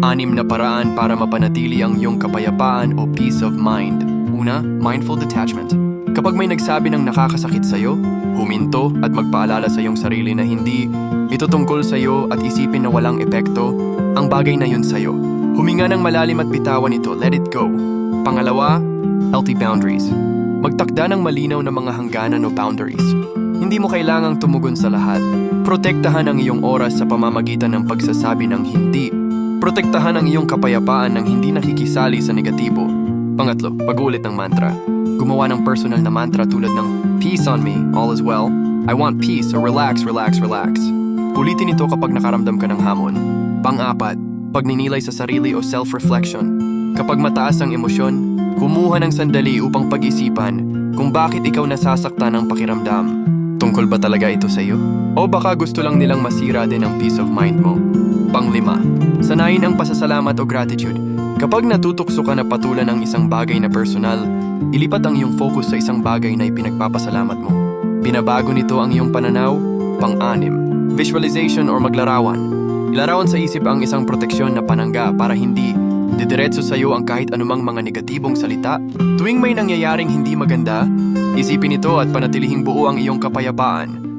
Anim na paraan para mapanatili ang iyong kapayapaan o peace of mind. Una, mindful detachment. Kapag may nagsabi ng nakakasakit sa'yo, huminto at magpaalala sa iyong sarili na hindi ito tungkol sa'yo at isipin na walang epekto ang bagay na yun sa'yo. Huminga ng malalim at bitawan ito, let it go. Pangalawa, healthy boundaries. Magtakda ng malinaw na mga hangganan o boundaries. Hindi mo kailangang tumugon sa lahat. Protektahan ang iyong oras sa pamamagitan ng pagsasabi ng hindi. Protektahan ang iyong kapayapaan ng hindi nakikisali sa negatibo. Pangatlo, pag-uulit ng mantra. Gumawa ng personal na mantra tulad ng Peace on me, all is well. I want peace or relax, relax, relax. Ulitin ito kapag nakaramdam ka ng hamon. Pang-apat, pagninilay sa sarili o self-reflection. Kapag mataas ang emosyon, kumuha ng sandali upang pag-isipan kung bakit ikaw nasasaktan ng pakiramdam. Tungkol ba talaga ito sa iyo? O baka gusto lang nilang masira din ang peace of mind mo? Panglima, sanayin ang pasasalamat o gratitude. Kapag natutukso ka na patulan ng isang bagay na personal, ilipat ang iyong focus sa isang bagay na ipinagpapasalamat mo. Binabago nito ang iyong pananaw, pang-anim, visualization or maglarawan. Ilarawan sa isip ang isang proteksyon na panangga para hindi didiretso sa iyo ang kahit anumang mga negatibong salita. Tuwing may nangyayaring hindi maganda, isipin ito at panatilihing buo ang iyong kapayapaan.